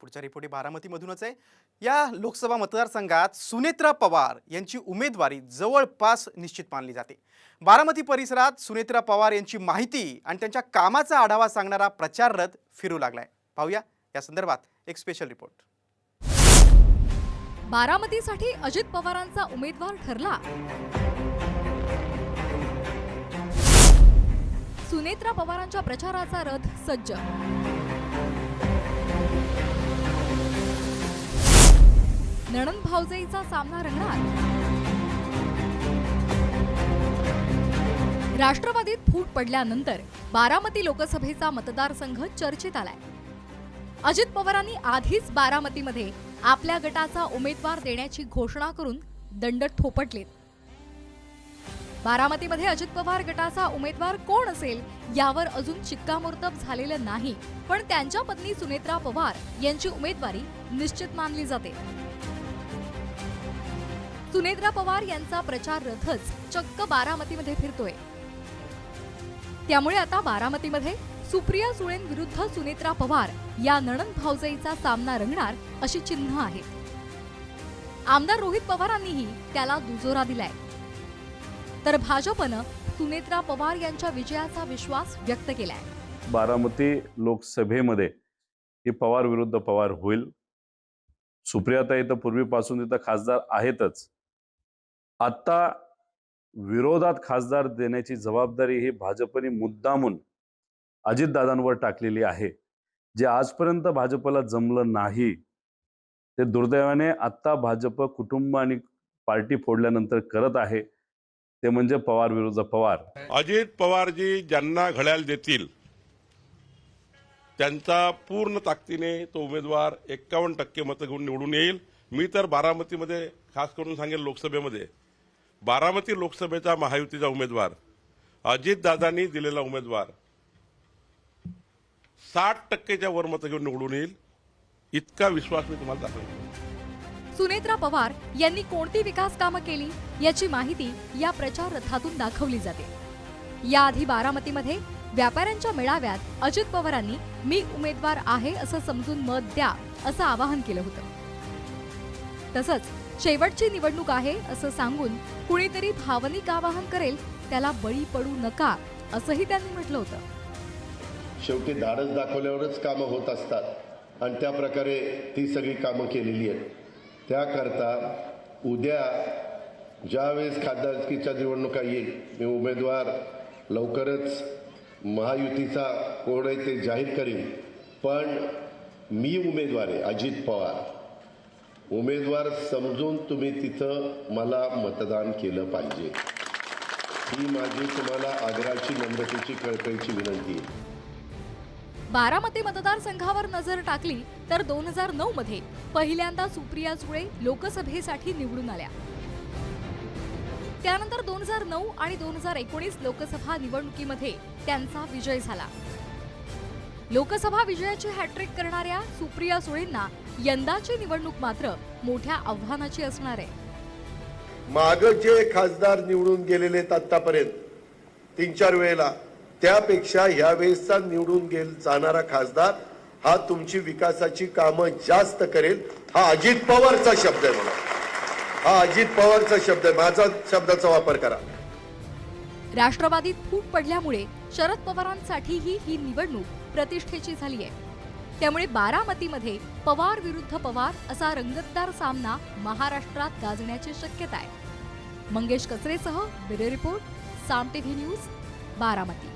पुढच्या रिपोर्ट बारामतीमधूनच आहे. या लोकसभा मतदारसंघात सुनेत्रा पवार यांची उमेदवारी जवळपास निश्चित मानली जाते. बारामती परिसरात सुनेत्रा पवार यांची माहिती आणि त्यांच्या कामाचा आढावा सांगणारा प्रचार रथ फिरू लागलाय. पाहूया या संदर्भात एक स्पेशल रिपोर्ट बारामतीसाठी अजित पवारांचा उमेदवार ठरला. सुनेत्रा पवारांच्या प्रचाराचा रथ सज्ज. नणंद भाऊजाईचा सामना रंगणार. राष्ट्रवादीत फूट पडल्यानंतर बारामती लोकसभेचा मतदारसंघ चर्चेत आलाय. अजित पवारांनी आधीच बारामतीमध्ये आपल्या गटाचा उमेदवार देण्याची घोषणा करून दंड थोपटलेत बारामतीमध्ये अजित पवार गटाचा उमेदवार कोण असेल यावर अजून शिक्कामोर्तब झालेलं नाही पण त्यांच्या पत्नी सुनेत्रा पवार यांची उमेदवारी निश्चित मानली जाते. सुनेत्रा पवार यांचा प्रचार रथच चक्क बारामतीमध्ये फिरतोय. त्यामुळे आता बारामतीमध्ये सुप्रिया सुळेंविरुद्ध सुनेत्रा पवार या नणंद भाऊजाईचा सामना रंगणार अशी चिन्ह आहेत आमदार रोहित पवारांनीही त्याला दुजोरा दिलाय. तर भाजपनं सुनेत्रा पवार यांच्या विजयाचा विश्वास व्यक्त केलाय. बारामती लोकसभेमध्ये ही पवार विरुद्ध पवार होईल. सुप्रियाताई तर पूर्वीपासून तिथं खासदार आहेतच. आता विरोधात खासदार देण्याची जबाबदारी ही भाजपने मुद्दामून अजितदादांवर टाकलेली आहे. जे आजपर्यंत भाजपला जमलं नाही ते दुर्दैवाने आत्ता भाजप कुटुंब आणि पार्टी फोडल्यानंतर करत आहे. ते म्हणजे पवार विरुद्ध पवार. अजित पवारजी ज्यांना घड्याळ देतील त्यांचा पूर्ण ताकदीने तो उमेदवार एक्कावन्न टक्के मतं घेऊन निवडून येईल. मी तर बारामतीमध्ये खास करून सांगेल लोकसभेमध्ये बारामती लोकसभेचा महायुतीचा उमेदवार अजितदादांनी दिलेला उमेदवार. साठ टक्केच्या वर मतं घेऊन निवडून येईल इतका विश्वास मी तुम्हाला दाखवतो. सुनेत्रा पवार यांनी कोणती विकास कामं केली याची माहिती या प्रचार रथातून दाखवली जाते. याआधी बारामतीमध्ये व्यापाऱ्यांच्या मेळाव्यात अजित पवारांनी मी उमेदवार आहे असं समजून मत द्या असं आवाहन केलं होतं. तसंच शेवटची निवडणूक आहे असं सांगून कुणीतरी भावनिक आवाहन करेल त्याला बळी पडू नका असंही त्यांनी म्हटलं होतं. शेवटी धाडस दाखवल्यावरच कामं होत असतात आणि त्या प्रकारे ती सगळी कामं केलेली आहेत. त्याकरता उद्या ज्यावेळेस खासदारकीच्या निवडणुका येईल मी उमेदवार लवकरच महायुतीचा कोण आहे ते जाहीर करेन. पण मी उमेदवार आहे अजित पवार. उमेदवार समजून तुम्ही तिथं मला मतदान केलं पाहिजे. ही माझी तुम्हाला आग्राची नम्रतेची कळकळीची विनंती आहे. बारामती मतदारसंघावर नजर टाकली तर दोन हजार नऊ मध्ये पहिल्यांदा सुप्रिया सुळे लोकसभेसाठी निवडून आल्या. त्यानंतर दोन हजार नऊ आणि दोन हजार एकोणीस लोकसभा निवडणुकीमध्ये त्यांचा विजय झाला. लोकसभा विजयाची हॅट्रिक करणाऱ्या सुप्रिया सुळेंना यंदाची निवडणूक मात्र मोठ्या आव्हानाची असणार आहे. माग जे खासदार निवडून गेलेले आहेत आतापर्यंत तीन चार वेळेला त्यापेक्षा ह्या वेळेसचा निवडून गेल जाणारा खासदार हा तुमची विकासाची कामं जास्त करेल हा अजित पवारचा शब्द आहे मला हा अजित पवारचा शब्द आहे माझा शब्दाचा वापर करा. राष्ट्रवादीत फूट पडल्यामुळे शरद पवारांसाठीही ही निवडणूक प्रतिष्ठेची झाली आहे. त्यामुळे बारामतीमध्ये पवार विरुद्ध पवार असा रंगतदार सामना महाराष्ट्रात गाजण्याची शक्यता आहे. Mangesh कचरेसह bureau report Saam TV news Baramati.